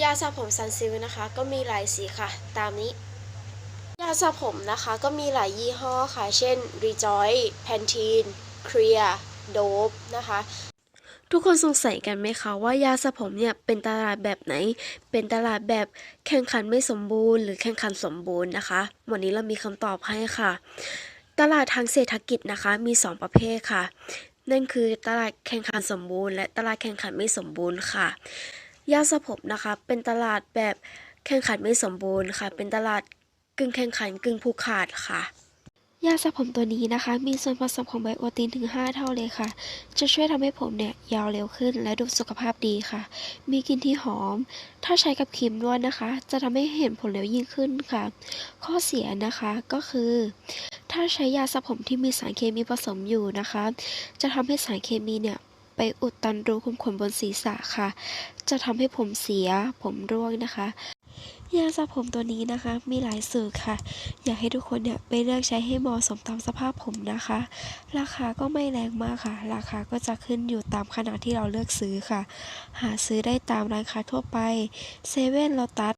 ยาสระผมซันซิลนะคะ ก็มีหลายสีค่ะ ตามนี้ ยาสระผมนะคะก็มีหลายยี่ห้อค่ะ เช่น Rejoice Pantene Clear Dove นะคะทุกคนสงสัยกันไหมคะว่ายาสระผมเนี่ยเป็นตลาดแบบไหน เป็นตลาดแบบแข่งขันไม่สมบูรณ์หรือแข่งขันสมบูรณ์นะคะ วันนี้เรามีคำตอบให้ค่ะ ตลาดทางเศรษฐกิจนะคะมี 2 ประเภทค่ะ นั่นคือตลาดแข่งขันสมบูรณ์ และตลาดแข่งขันไม่สมบูรณ์ค่ะ ยาสระผมนะคะเป็นตลาดแบบแข่งขันไม่สมบูรณ์ค่ะ เป็นตลาดกึ่งแข่งขันกึ่งผูกขาดค่ะ ยาสระผมตัวนี้นะคะ มีส่วนผสมของไบโอตินถึง 5 เท่าเลยค่ะ จะช่วยทำให้ผมเนี่ยยาวเร็วขึ้นและดูสุขภาพดีค่ะ มีกลิ่นที่หอม ถ้าใช้กับครีมนวดนะคะ จะทำให้เห็นผลเร็วยิ่งขึ้นค่ะ ข้อเสียนะคะก็คือ ถ้าใช้ยาสระผมที่มีสารเคมีผสมอยู่นะคะ จะทำให้สารเคมีเนี่ย ไปอุดตันรูขุมขนบนศีรษะค่ะ จะทำให้ผมเสีย ผมร่วงนะคะยาสระผมตัวนี้นะคะ มีหลายสูตรค่ะ อยากให้ทุกคนเนี่ยไปเลือกใช้ให้เหมาะสมตามสภาพผมนะคะ ราคาก็ไม่แรงมากค่ะ ราคาก็จะขึ้นอยู่ตามขนาดที่เราเลือกซื้อค่ะ หาซื้อได้ตามร้านค้าทั่วไปเซเว่นโลตัส